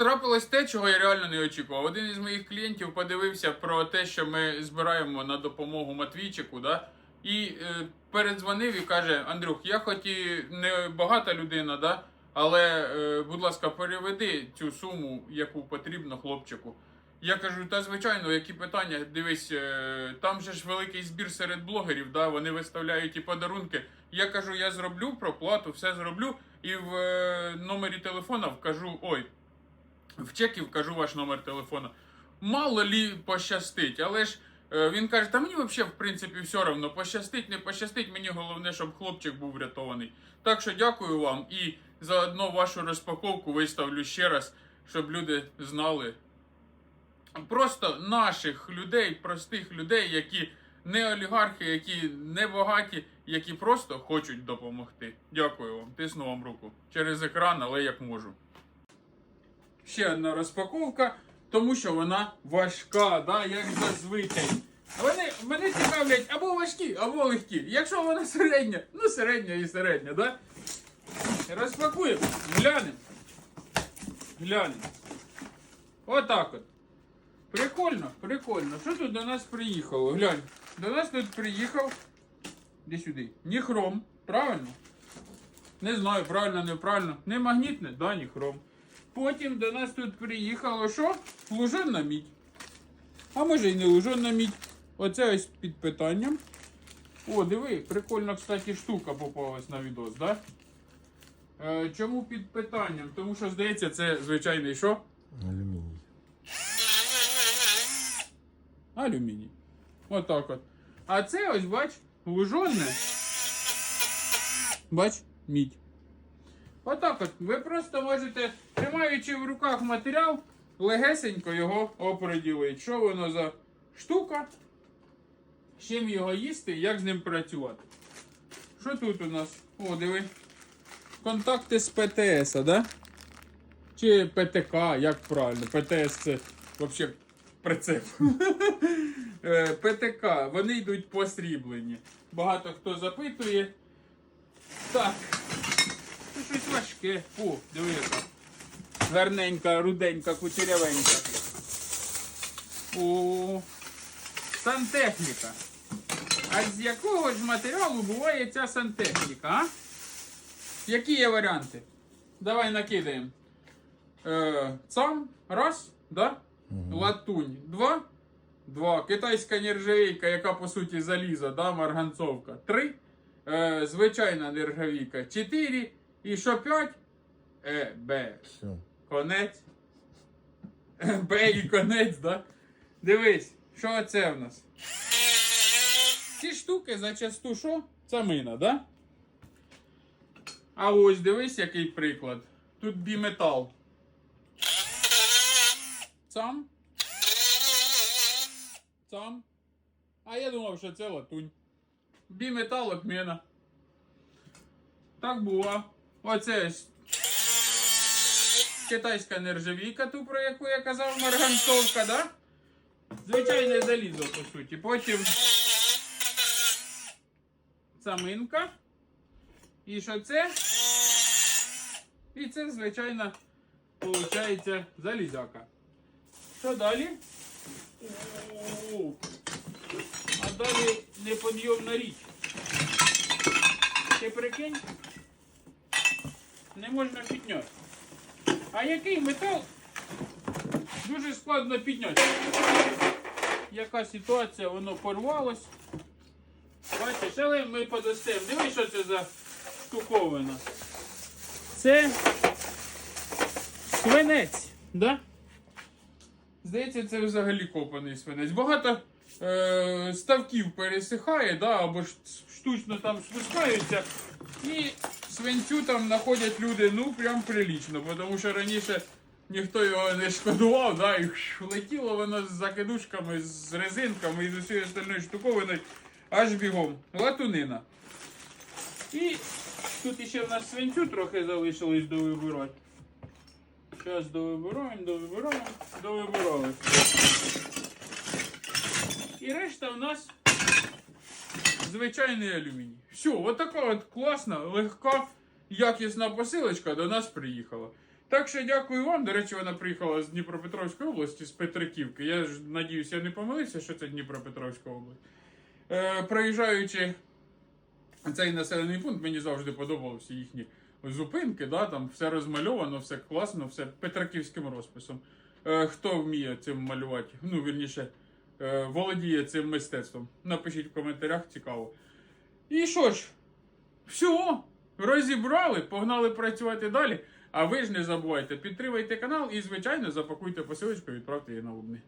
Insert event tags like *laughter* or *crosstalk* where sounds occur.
Трапилось те, чого я реально не очікував. Один із моїх клієнтів подивився про те, що ми збираємо на допомогу Матвійчику, да? і е, передзвонив і каже: Андрюх, я хоч і не багата людина, да? але, е, будь ласка, переведи цю суму, яку потрібно хлопчику. Я кажу, та звичайно, які питання? Дивись, е, там же ж великий збір серед блогерів, да? вони виставляють і подарунки. Я кажу, я зроблю проплату, все зроблю, і в е, номері телефона вкажу, ой, в чекі вкажу ваш номер телефона. Мало лі пощастить, але ж е, він каже, та мені взагалі, в принципі, все одно, пощастить, не пощастить, мені головне, щоб хлопчик був врятований. Так що дякую вам і заодно вашу розпаковку виставлю ще раз, щоб люди знали. Просто наших людей, простих людей, які не олігархи, які не багаті, які просто хочуть допомогти. Дякую вам. Тисну вам руку через екран, але як можу. Ще одна розпаковка, тому що вона важка, да, як зазвичай. Вони мене цікавлять або важкі, або легкі. Якщо вона середня, ну середня і середня, да? Розпакуємо, глянемо. Глянемо. Отак от. Прикольно, прикольно. Що тут до нас приїхало? Глянь. До нас тут приїхав. Де сюди? Ніхром, правильно? Не знаю, правильно, неправильно. Не магнітне, да, ніхром. Потім до нас тут приїхало що? Лужена мідь. А може і не лужена мідь. Оце ось під питанням. О, диви, прикольна, кстати, штука попалась на відос, да? Е, чому під питанням? Тому що, здається, це звичайний що? Алюміній. Алюміній. Отак от. А це ось, бач, лужонне. Бач, мідь. Отак от. Ви просто можете, тримаючи в руках матеріал, легесенько його оприділити. Що воно за штука, з чим його їсти і як з ним працювати. Що тут у нас? О, диви. Контакти з ПТС, да? Чи ПТК, як правильно? ПТС це взагалі прицеп. *laughs* Е, ПТК, вони йдуть посріблені. Багато хто запитує. Так. Важке. О, диви. Гарненька, руденька, кучерявенька. О, сантехніка. А з якого ж матеріалу буває ця сантехніка, а? Які є варіанти? Давай накидаємо. Е, цам, раз, да? Латунь, два. Два. Китайська нержавійка, яка по суті заліза, да, марганцовка. Три. Е, звичайна нержавійка. Чотири. І що п'ять? Е, Б. Все. Конець. *laughs* Б і конець, да? Дивись, що це в нас? Ці штуки зачасту що? Це мина, да? А ось дивись, який приклад. Тут біметал. Цам. Цам. А я думав, що це латунь. Біметал отміна. Так було. Оце ось китайська нержавійка, ту, про яку я казав, марганцовка, да? Звичайне залізо, по суті. Потім саминка. І що це? І це, звичайно, виходить залізяка. Що далі? О, А далі неподйомна річ. Ти прикинь? Не можна підняти. А який метал? Дуже складно підняти. Яка ситуація, воно порвалось. Бачиш, але ми подостаємо. Дивись, що це за штуковина. Це свинець, да? Здається, це взагалі копаний свинець. Багато е, ставків пересихає, да, або штучно там спускаються. І свинцю там знаходять люди, ну, прям прилічно, тому що раніше ніхто його не шкодував, да, і летіло воно з закидушками, з резинками і з усією остальною штуковиною аж бігом. Латунина. І тут ще в нас свинцю трохи залишилось довибирати. Зараз довибираємо, довибираємо, довибирали. І решта в нас звичайний алюміній. Все, от така от класна, легка, якісна посилочка до нас приїхала. Так що дякую вам. До речі, вона приїхала з Дніпропетровської області, з Петриківки. Я ж надіюся, я не помилився, що це Дніпропетровська область. Е, проїжджаючи цей населений пункт, мені завжди подобалися їхні зупинки, да, там все розмальовано, все класно, все петраківським розписом. Е, хто вміє цим малювати? Ну, вірніше, володіє цим мистецтвом. Напишіть в коментарях, цікаво. І що ж, все, розібрали, погнали працювати далі. А ви ж не забувайте, підтримайте канал і, звичайно, запакуйте посилочку і відправте її на Лубни.